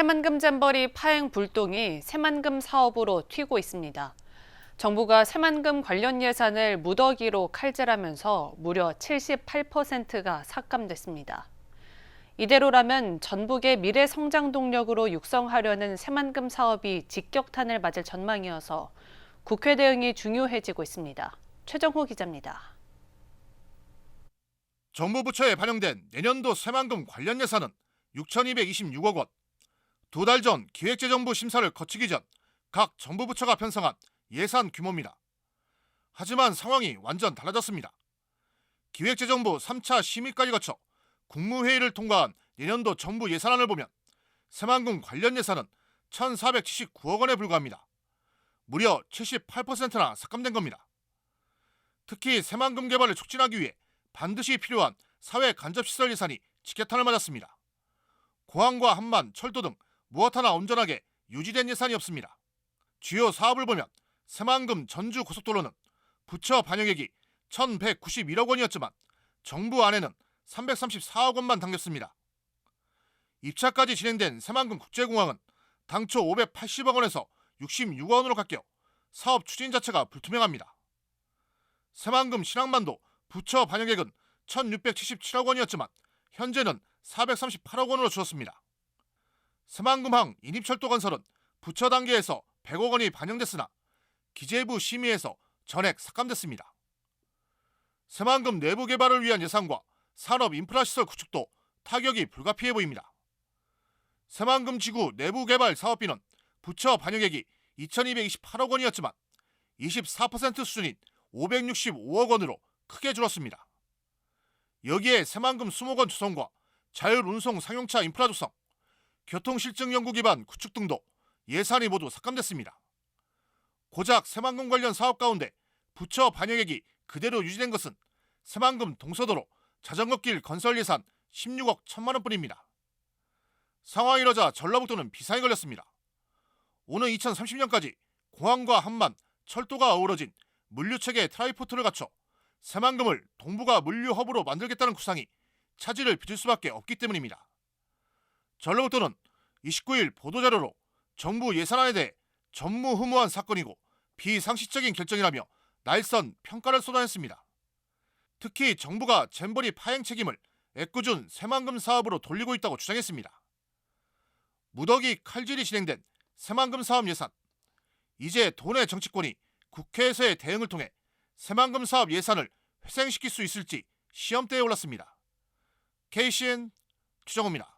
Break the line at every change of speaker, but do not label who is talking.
새만금 잼버리 파행 불똥이 새만금 사업으로 튀고 있습니다. 정부가 새만금 관련 예산을 무더기로 칼질하면서 무려 78%가 삭감됐습니다. 이대로라면 전북의 미래 성장 동력으로 육성하려는 새만금 사업이 직격탄을 맞을 전망이어서 국회 대응이 중요해지고 있습니다. 최정호 기자입니다.
정부 부처에 반영된 내년도 새만금 관련 예산은 6,226억 원. 두 달 전 기획재정부 심사를 거치기 전 각 정부 부처가 편성한 예산 규모입니다. 하지만 상황이 완전 달라졌습니다. 기획재정부 3차 심의까지 거쳐 국무회의를 통과한 내년도 정부 예산안을 보면 새만금 관련 예산은 1,479억 원에 불과합니다. 무려 78%나 삭감된 겁니다. 특히 새만금 개발을 촉진하기 위해 반드시 필요한 사회 간접시설 예산이 직격탄을 맞았습니다. 공항과 한만, 철도 등 무엇 하나 온전하게 유지된 예산이 없습니다. 주요 사업을 보면 새만금 전주 고속도로는 부처 반영액이 1,191억 원이었지만 정부 안에는 334억 원만 담겼습니다. 입차까지 진행된 새만금 국제공항은 당초 580억 원에서 66억 원으로 깎여 사업 추진 자체가 불투명합니다. 새만금 신항만도 부처 반영액은 1,677억 원이었지만 현재는 438억 원으로 줄었습니다. 새만금항 인입철도 건설은 부처 단계에서 100억 원이 반영됐으나 기재부 심의에서 전액 삭감됐습니다. 새만금 내부 개발을 위한 예산과 산업 인프라 시설 구축도 타격이 불가피해 보입니다. 새만금 지구 내부 개발 사업비는 부처 반영액이 2,228억 원이었지만 24% 수준인 565억 원으로 크게 줄었습니다. 여기에 새만금 수목원 조성과 자율운송 상용차 인프라 조성, 교통실증 연구 기반 구축 등도 예산이 모두 삭감됐습니다. 고작 새만금 관련 사업 가운데 부처 반영액이 그대로 유지된 것은 새만금 동서도로 자전거길 건설 예산 16억 1천만 원뿐입니다. 상황이 이러자 전라북도는 비상이 걸렸습니다. 오는 2030년까지 공항과 한만, 철도가 어우러진 물류체계 트라이포트를 갖춰 새만금을 동북아 물류 허브로 만들겠다는 구상이 차질을 빚을 수밖에 없기 때문입니다. 전라북도는 29일 보도자료로 정부 예산안에 대해 전무후무한 사건이고 비상식적인 결정이라며 날선 평가를 쏟아냈습니다. 특히 정부가 잼버리 파행 책임을 애꿎은 새만금 사업으로 돌리고 있다고 주장했습니다. 무더기 칼질이 진행된 새만금 사업 예산. 이제 돈의 정치권이 국회에서의 대응을 통해 새만금 사업 예산을 회생시킬 수 있을지 시험대에 올랐습니다. KCN 추정호입니다.